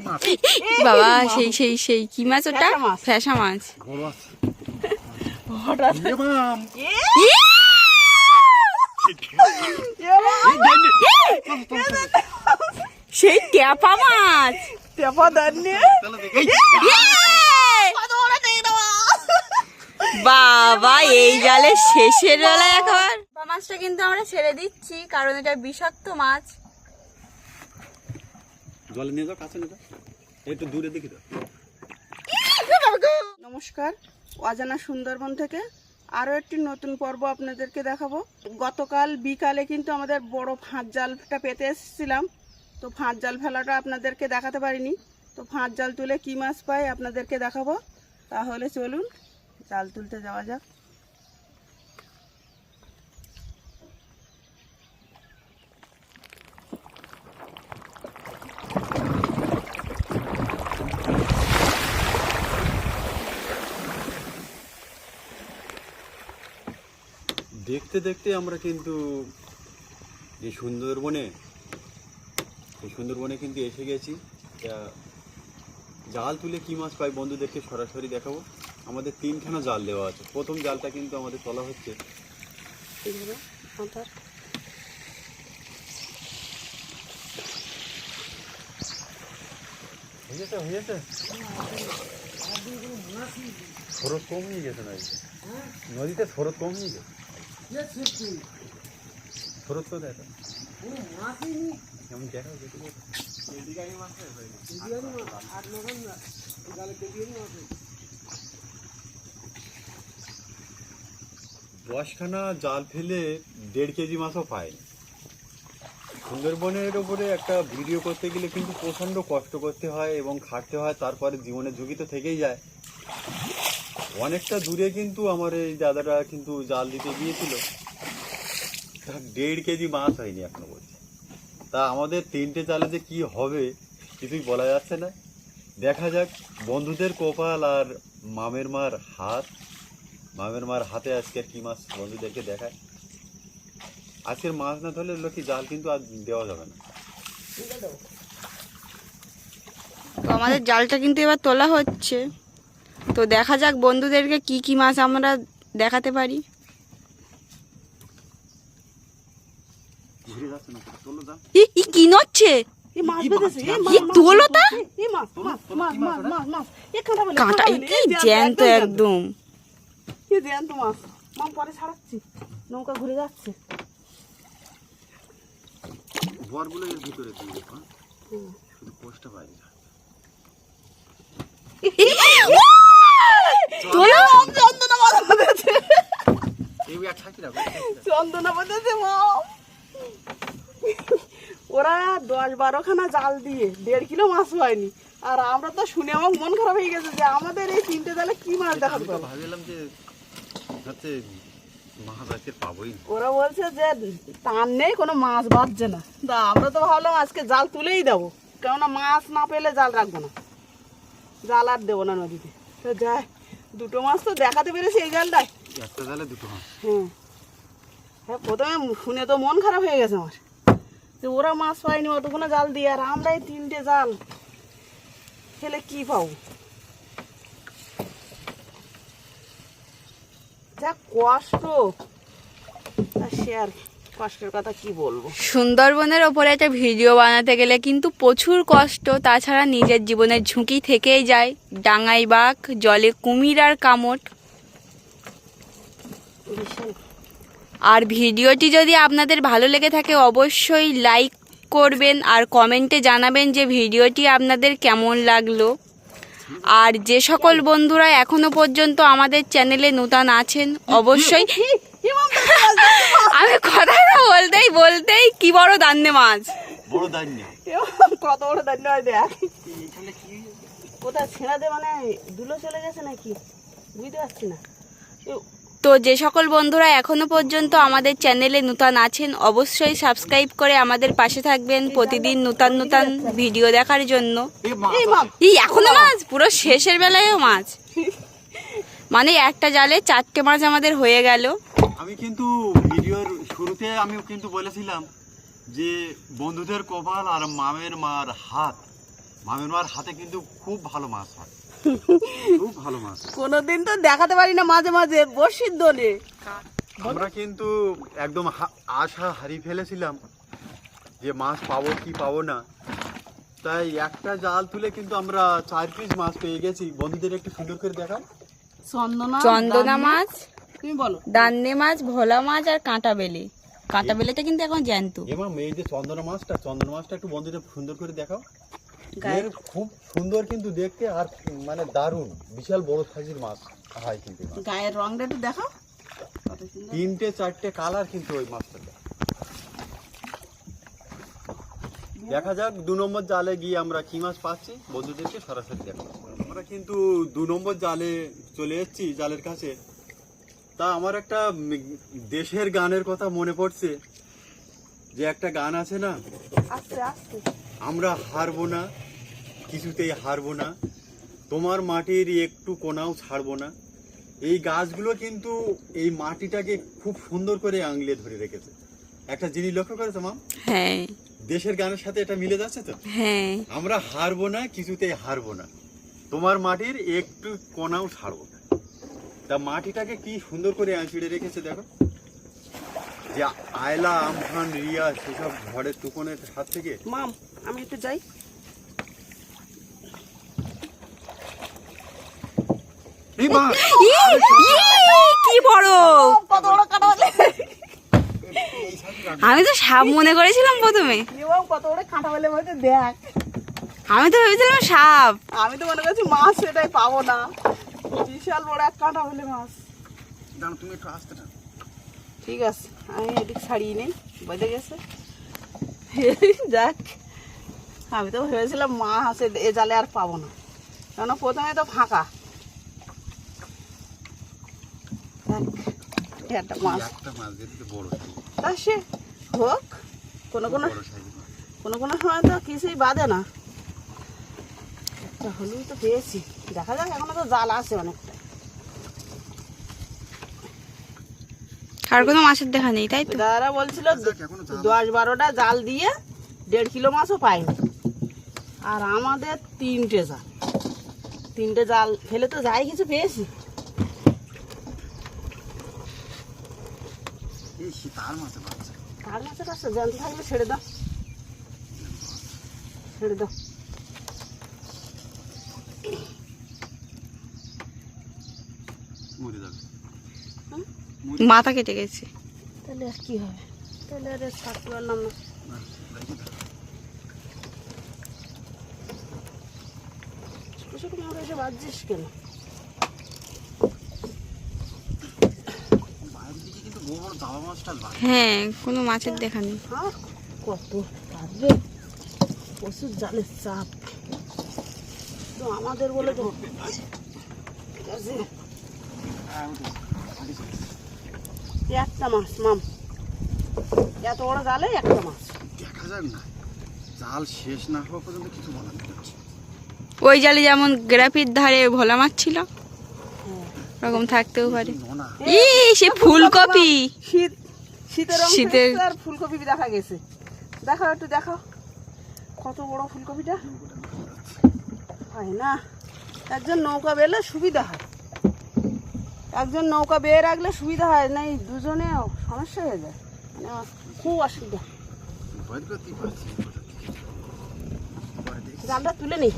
মাছ। বাবা সেই সেই সেই কি মাছ ওটা? ফ্যাসা মাছ। হঠাৎ বাবা, সেই ট্যাপা মাছ। এই বাবা এই জালে শেষের বেলায় এখন মাছটা কিন্তু আমরা ছেড়ে দিচ্ছি কারণ এটা বিষাক্ত মাছ। জলে নিয়ে যাও, কাছে নিয়ে যাও। একটু দূরে, দেখি নমস্কার, অজানা সুন্দরবন থেকে আরও একটি নতুন পর্ব আপনাদেরকে দেখাবো। গতকাল বিকালে কিন্তু আমাদের বড় ফাঁদ জালটা পেতে এসেছিলাম। তো ফাঁদ জাল ফেলাটা আপনাদেরকে দেখাতে পারিনি। তো ফাঁদ জাল তুলে কী মাছ পাই আপনাদেরকে দেখাবো। তাহলে চলুন, জাল তুলতে যাওয়া যাক। দেখতে দেখতে আমরা কিন্তু এই সুন্দরবনে এই সুন্দরবনে কিন্তু এসে গেছি। জাল তুলে কি মাছ পাই বন্ধুদেরকে সরাসরি দেখাবো। আমাদের তিনখানা জাল দেওয়া আছে। প্রথম জালটা কিন্তু আমাদের তোলা হচ্ছে। হয়েছে হয়েছে। স্রোত কম হয়ে গেছে না নদীতে স্রোত কম হয়ে গেছে? দশখানা জাল ফেলে দেড় কেজি মাছও পায় সুন্দরবনের উপরে একটা ভিডিও করতে গেলে কিন্তু প্রচণ্ড কষ্ট করতে হয় এবং খাটতে হয়, তারপরে জীবনের ঝুঁকি তো থেকেই যায়। অনেকটা দূরে কিন্তু আমার এই দাদাটা কিন্তু জাল দিতে গিয়েছিল। দেড় কেজি মাছ হয়নি এখনও বলছে। তা আমাদের তিনটে জালে যে কি হবে কিছুই বলা যাচ্ছে না। দেখা যাক, বন্ধুদের কপাল আর মামের মার হাত। মামের মার হাতে আজকে আর কি মাছ বন্ধুদেরকে দেখায়। আজকের মাছ না ধরলে লোকে জাল কিন্তু আর দেওয়া যাবে না। আমাদের জালটা কিন্তু এবার তোলা হচ্ছে। তো দেখা যাক বন্ধুদেরকে কি কি মাছ আমরা দেখাতে পারি। ঘুরে যাচ্ছে না চলো যা ই ই কি নচ্ছে মাছ? বেঁধেছে এই ই তোলো তা এই মাছ মাছ মাছ মাছ মাছ মাছ এই কাঁটা বলে কাঁটা কাঁটা ই বলে, কি জ্যান্ত, একদম। একদম জ্যান্ত মাছ মাম পরে ছাড়াচ্ছি নৌকা ঘুরে যাচ্ছে। ভরগুলো এর ভিতরে দিয়ে? শুধু পোস্টটা বাইরে যা চন্দনা। চন্দনা বেঁধেছে ওরা দশ বারোখানা জাল দিয়ে দেড় কিলো মাছ হয়নি আর আমরা তো শুনে আমার মন খারাপ হয়ে গেছে যে আমাদের এই তিনটে জালে কি মাছ পারব ভাবিলাম যে হচ্ছে ওরা বলছে যে টান নেই কোনো মাছ বাঁধছে না। তা আমরা তো ভাবলাম আজকে জাল তুলেই দেবো। কেননা মাছ না পেলে জাল রাখব না। জাল আর দেবো না নদীতে। তো যাই। দুটো মাছ তো দেখাতে পেরেছি এই জালটায় একটা জালে দুটো মাছ হ্যাঁ হ্যাঁ প্রথমে শুনে তো মন খারাপ হয়ে গেছে আমার। যে ওরা মাছ পায়নি অতগুলো জাল দিয়ে আর আমরা এই তিনটে জাল। খেলে কি পাবো? যা কষ্ট। তা সে আর কষ্টের কথা কি বলব? সুন্দরবনের ওপরে একটা ভিডিও বানাতে গেলে কিন্তু প্রচুর কষ্ট তাছাড়া নিজের জীবনের ঝুঁকি থেকেই যায়। ডাঙাই বাঘ জলে কুমির আর কামট আর ভিডিওটি যদি আপনাদের ভালো লেগে থাকে অবশ্যই লাইক করবেন আর কমেন্টে জানাবেন যে ভিডিওটি আপনাদের কেমন লাগল। আর যে সকল বন্ধুরা এখনও পর্যন্ত আমাদের চ্যানেলে নূতন আছেন অবশ্যই আমি কথা না বলতেই বলতেই কি বড় দান্নে মাছ। বড় দাঁড় কত বড় ধন্যবাদ দেখ। কোথায় ছেঁড়া মানে দুলো চলে গেছে নাকি? বুঝতে পারছি না। তো যে সকল বন্ধুরা এখনও পর্যন্ত আমাদের চ্যানেলে নূতন আছেন অবশ্যই সাবস্ক্রাইব করে আমাদের পাশে থাকবেন প্রতিদিন নূতন নূতন ভিডিও দেখার জন্য। এই মাছ। এই এখনও মাছ? পুরো শেষের বেলায়ও মাছ। মানে একটা জালে চারটে মাছ আমাদের হয়ে গেল। আমি কিন্তু ভিডিওর শুরুতে আমি কিন্তু বলেছিলাম যে বন্ধুদের কপাল আর মামের মার হাত মামের মার হাতে কিন্তু খুব ভালো মাছ হয়। খুব ভালো মাছ কোনোদিন তো দেখাতে পারি না মাঝে মাঝে বসির দোলে আমরা কিন্তু একদম হা- আশা হারিয়ে ফেলেছিলাম যে মাছ পাবো কি পাবো না। তাই একটা জাল তুলে কিন্তু আমরা চার পিস মাছ পেয়ে গেছি। বন্ধুদের একটু সুন্দর করে দেখাও। চন্দনা চন্দনা মাছ? তুমি বলো। দান্নে মাছ ভোলা মাছ আর কাঁটা বেলে। কাঁটা বেলেটা কিন্তু এখন জ্যান্ত। এমা এই যে চন্দনা মাছটা চন্দনা মাছটা একটু বন্ধুদের সুন্দর করে দেখাও। এর খুব সুন্দর কিন্তু দেখতে আর মানে দারুণ। বিশাল বড় সাইজের মাছ হয় কিন্তু। গায়ের রংটা একটু দেখাও। তিনটে চারটে কালার কিন্তু ওই মাছটাতে দেখা যাক দু নম্বর জালে গিয়ে আমরা কি মাছ পাচ্ছি। বন্ধুদেরকে সরাসরি দেখাবো আমরা কিন্তু দু নম্বর জালে চলে এসেছি জালের কাছে। তা আমার একটা দেশের গানের কথা মনে পড়ছে। যে একটা গান আছে না? আমরা হারবো না কিছুতেই হারবো না। তোমার মাটির একটু কোনাও ছাড়বো না। এই গাছগুলো কিন্তু এই মাটিটাকে খুব সুন্দর করে আংলে ধরে রেখেছে। একটা জিনিস লক্ষ্য করেছ মাম? হ্যাঁ। দেশের গানের সাথে এটা মিলে যাচ্ছে তো? হ্যাঁ। আমরা হারবো না কিছুতেই হারবো না। তোমার মাটির একটু কোনাও ছাড়বো না। তা মাটিটাকে কি সুন্দর করে আঁচড়ে রেখেছে দেখো। যে আয়লা আমফান রিয়া সেসব ঘরের তুকনের হাত থেকে। মাম আমি একটু যাই। ইয়ে, কি বড়? কত বড় কাটা বলে আমি তো সাপ মনে করেছিলাম প্রথমে। এবং কত বড় দেখ আমি তো ভেবেছিলাম সাপ। আমি তো মনে করছি মাছ সেটাই পাবো না। বিশাল বড় এক কাঁটা বলে মাছ। দাঁড়া তুমি একটু আসতে না ঠিক আছে আমি এদিক ছাড়িয়ে নেই বেঁধে গেছে। যাক আমি তো ভেবেছিলাম মা আছে এ জালে আর পাবো না। কেন প্রথমে তো ফাঁকা। একটা মাছ। তা সে হোক কোনো কোনো কোনো কোনো সময় তো কিছুই বাদে না। একটা হলুদ তো পেয়েছি। দেখা যাক এখনও তো জাল আছে অনেকটা। আর কোনো মাছের দেখা নেই তাই তো? দাদারা বলছিল দশ বারোটা জাল দিয়ে দেড় কিলো মাছও পাইনি আর আমাদের তিনটে জাল। তিনটে জাল ফেলে তো যাই কিছু পেয়েছি। কার মাছের জানতে থাকলে ছেড়ে দাও। ছেড়ে দাও। মরে যাবে। মাথা কেটে গেছে। তাহলে আর কি হবে? তাহলে আর ছাড়তে পারলাম না বাজছিস কেন? হ্যাঁ কোনো মাছের দেখা নেই। আর কত পারবে? প্রচুর জালের চাপ। তো আমাদের বলে তো ঠিক আছে একটা মাছ মাম। এত বড় জালে একটা মাছ। দেখা যাক না। জাল শেষ না হওয়া পর্যন্ত কিছু বলার নেই। ওই জালে যেমন গ্রাফির ধারে ভোলা মাছ ছিল হ্যাঁ। ওরকম থাকতেও পারে। ই সে ফুলকপি শীত শীতের ফুলকপি দেখা গেছে। দেখাও একটু দেখাও। কত বড় ফুলকপিটা? হয় না। একজন নৌকা বেলে সুবিধা হয়। একজন নৌকা বেয়ে রাখলে সুবিধা হয় না এই দুজনে সমস্যা হয়ে যায়? মানে খুব অসুবিধা। জালটা তুলে নিই।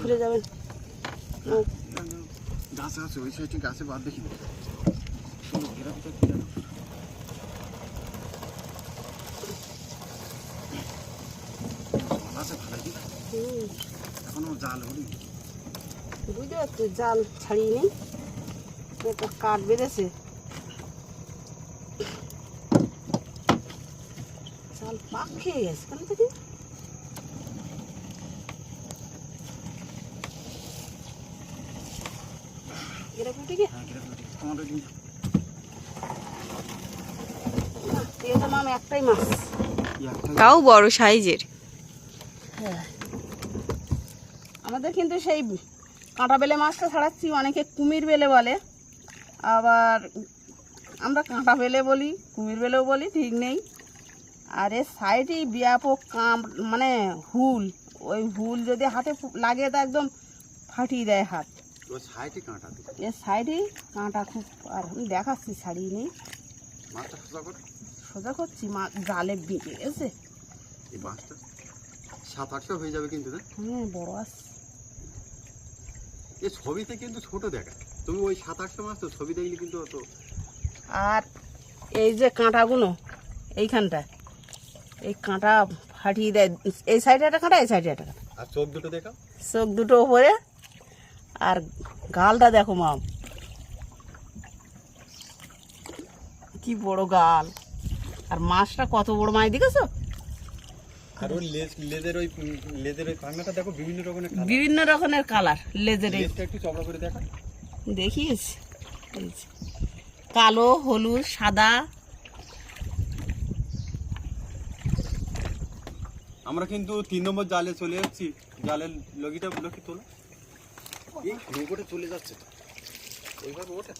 ঘুরে যাবেন। গাছ আছে ওই সাইডে গাছে বাদ দেখি এখনও জাল বুঝতে পারছ জাল ছাড়িয়ে নিই। কাঠ বেঁধেছে। পাক খেয়ে গেছে কেন হ্যাঁ তাও বড় সাইজের। হ্যাঁ। আমাদের কিন্তু সেই কাঁটা বেলে মাছটা ছাড়াচ্ছি অনেকে কুমির বেলে বলে। আবার আমরা কাঁটা বেলে বলি কুমির বেলেও বলি ঠিক নেই। আর এর সাইডেই ব্যাপক কাম মানে হুল। ওই হুল যদি হাতে লাগে তো একদম ফাটিয়ে দেয় হাত। এর সাইডে কাঁটা খুব আর আমি দেখাচ্ছি শাড়ি নেই। সোজা করে। সোজা করছি মা জালে বেঁকে গেছে। সাত আটশো হয়ে যাবে কিন্তু না? হ্যাঁ বড় আসছে এই ছবিতে কিন্তু ছোট দেখা। তুমি ওই সাত আটশো মাছ তো ছবি দেখলে কিন্তু অত আর এই যে কাঁটাগুলো এইখানটা এই কাঁটা ফাটিয়ে দেয়। এই সাইডে একটা কাঁটা এই সাইডে একটা কাঁটা। আর চোখ দুটো দেখা চোখ দুটো ওপরে। আর গালটা দেখো মাম কি বড় গাল। আর মাছটা কত বড় মাছ দেখেছ? আর ওই লেজ লেজের ওই লেজের ওই পাঙ্গাটা দেখো বিভিন্ন রকমের বিভিন্ন রকমের কালার লেজের একটু চওড়া করে দেখা দেখিস কালো হলুদ সাদা। আমরা কিন্তু তিন নম্বর জালে চলে যাচ্ছি। জালের লগিটা লকি তোলো? এই নৌকোটা চলে যাচ্ছে তো। ওইভাবে ওঠে?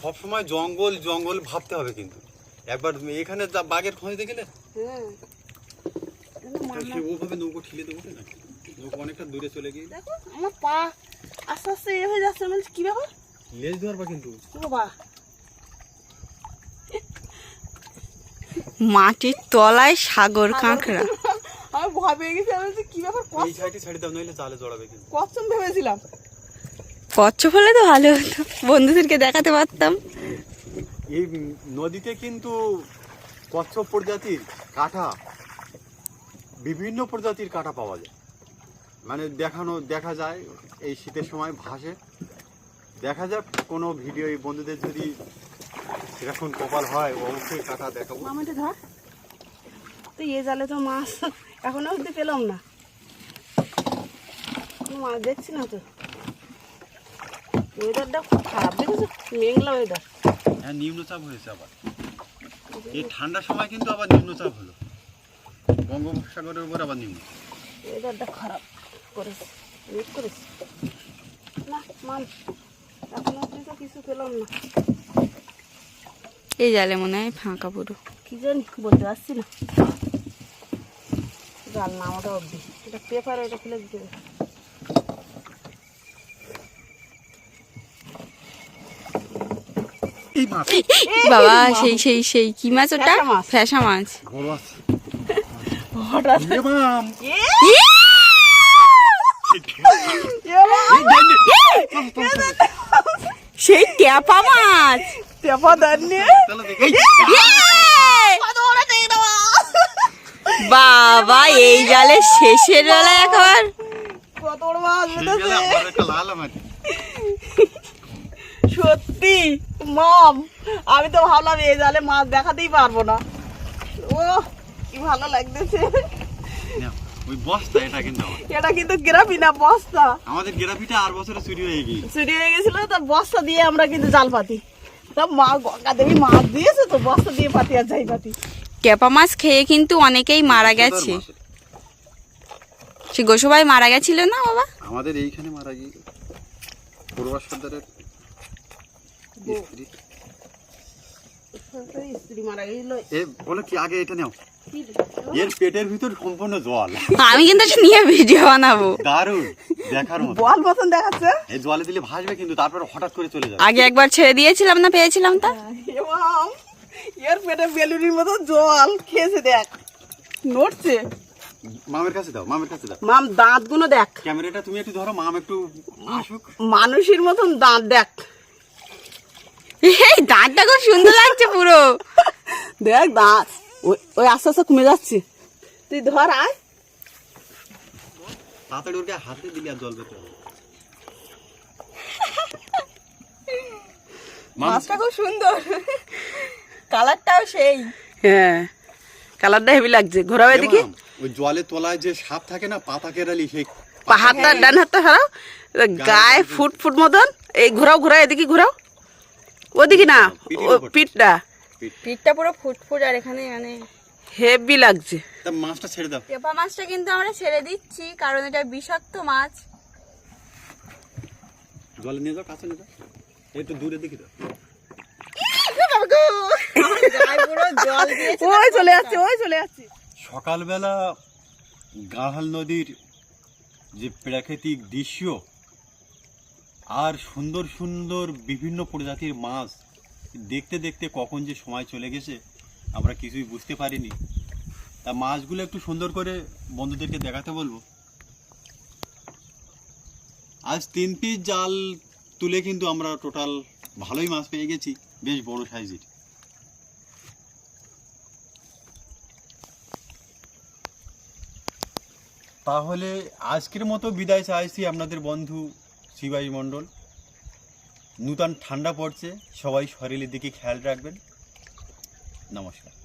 সব সময় জঙ্গল জঙ্গল ভাবতে হবে কিন্তু। একবার এখানে যা বাঘের খোঁজ দেখলে? হ্যাঁ ওভাবে নৌকো ঠিলে অনেকটা দূরে চলে গিয়ে। দেখো আমার পা আস্তে আস্তে এ হয়ে যাচ্ছে মানে কি ব্যাপার? লেজ ধরবা কিন্তু। বাবা? মাটির তলায় সাগর কাঁকড়া আমি ভয় পেয়ে গেছি আমি কি ব্যাপার? এই সাইডে ছাড়ি দাও নইলে জালে জড়াবে কিন্তু। কচ্ছম ভেবেছিলাম। কচ্ছপ হলে তো ভালো হতো। বন্ধুদেরকে দেখাতে পারতাম। এই নদীতে কিন্তু কচ্ছপ প্রজাতির কাঁটা বিভিন্ন প্রজাতির কাঁটা পাওয়া যায়। মানে দেখানো দেখা যায় এই শীতের সময় ভাসে। দেখা যাক কোনো ভিডিও এই বন্ধুদের যদি সেরকম কপাল হয় অবশ্যই কাঁটা দেখাবো। মামাটা ধর। তো এ জালে তো মাছ এখনও অবধি পেলাম না। মাছ দেখছি না তো। ওয়েদারটা খুব খারাপ দেখেছ? মেঘলা ওয়েদার হ্যাঁ নিম্নচাপ হয়েছে আবার। এই ঠান্ডার সময় কিন্তু আবার নিম্নচাপ হলো। বঙ্গোপসাগরের উপর আবার নিম্ন ওয়েদারটা খারাপ করেছে মেঘ করেছে। না মাম এখনও অবধি তো কিছু পেলাম না। এই জালে মনে হয় ফাঁকা পুরো। কি জানি বলতে পারছি না। জাল নামাটা অবধি। এটা পেপার এটা ফেলে দিতে হবে। বাবা সেই সেই সেই কি মাছ ওটা? ফ্যাসা মাছ। ফ্যাসা মাছ বড় আছে হঠাৎ সেই ট্যাপা মাছ। এই, বাবা এই জালে শেষের একবার। বেলা মাছ। সত্যি মম আমি তো ভাবলাম এই জালে মাছ দেখাতেই পারব না। ও ভালো লাগতেছে। ওই বস্তা এটা কিন্তু। এটা কিন্তু গ্রাফি না বস্তা। আমাদের গেরাপিটা আর বছরে চুরি হয়ে গিয়ে চুরি হয়ে গেছিল তার বস্তা দিয়ে আমরা কিন্তু জাল পাতি। তা মা গঙ্গা দেবী মাছ দিয়েছে তো বস্তা দিয়ে পাতি আর যাই পাতি। ট্যাপা মাছ খেয়ে কিন্তু অনেকেই মারা গেছে। সে গোসবাই মারা গেছিল না বাবা? আমাদের এইখানে মারা গিয়ে পূর্বাস সর্দারের স্ত্রী। স্ত্রী মারা গেছিল। এ বলো কি আগে এটা নাও। এর পেটের ভিতর সম্পূর্ণ জল। আমি কিন্তু নিয়ে ভিডিও বানাবো। দারুণ দেখার মতো। বল মতন দেখাচ্ছে। এই জলে দিলে ভাসবে কিন্তু তারপর হঠাৎ করে চলে যাবে। আগে একবার ছেড়ে দিয়েছিলাম না পেয়েছিলাম তা। এর পেটে বেলুনির মতো জল। খেয়েছে দেখ নড়ছে। মামের কাছে দাও মামের কাছে দাও। মাম দাঁতগুলো দেখ। ক্যামেরাটা তুমি একটু ধরো মাম একটু আসুক। মানুষের মতন দাঁত দেখ। এই দাঁতটা খুব সুন্দর লাগছে পুরো। দেখ দাঁত। ওই ওই আস্তে আস্তে কমে যাচ্ছে। তুই ধর আয়। তাড়াতাড়ি ওর গায়ে হাতে দিলে আর জল পেতে মাছটা খুব সুন্দর। কালারটাও সেই। হ্যাঁ কালারটা হেভি লাগছে। ঘোরাবে এ দেখি ওই জলে তলায় যে সাপ থাকে না পাতা কেরালি সেই হাতটা ডান হাতটা হারাও গায়ে ফুট ফুট মতন। এই ঘোরাও ঘোরাও এদিকে ঘোরাও। ওদিকে না ও পিঠটা। পিঠটা পুরো ফুটফুট আর এখানে মানে হেভি লাগছে। তা মাছটা ছেড়ে দাও। পেঁপা মাছটা কিন্তু আমরা ছেড়ে দিচ্ছি কারণ এটা বিষাক্ত মাছ। জলে নিয়ে যাও কাছে নিয়ে যাও। একটু দূরে দেখি দাও ওই চলে যাচ্ছে ওই চলে যাচ্ছে। সকালবেলা গাঁহাল নদীর যে প্রাকৃতিক দৃশ্য আর সুন্দর সুন্দর বিভিন্ন প্রজাতির মাছ দেখতে দেখতে কখন যে সময় চলে গেছে, আমরা কিছুই বুঝতে পারিনি। তা মাছগুলো একটু সুন্দর করে বন্ধুদেরকে দেখাতে বলব। আজ তিন পিস জাল তুলে কিন্তু আমরা টোটাল ভালোই মাছ পেয়ে গেছি, বেশ বড় সাইজের তাহলে আজকের মতো বিদায় চাইছি আপনাদের বন্ধু শিবাই মণ্ডল। নূতন ঠান্ডা পড়ছে সবাই শরীরের দিকে খেয়াল রাখবেন। নমস্কার।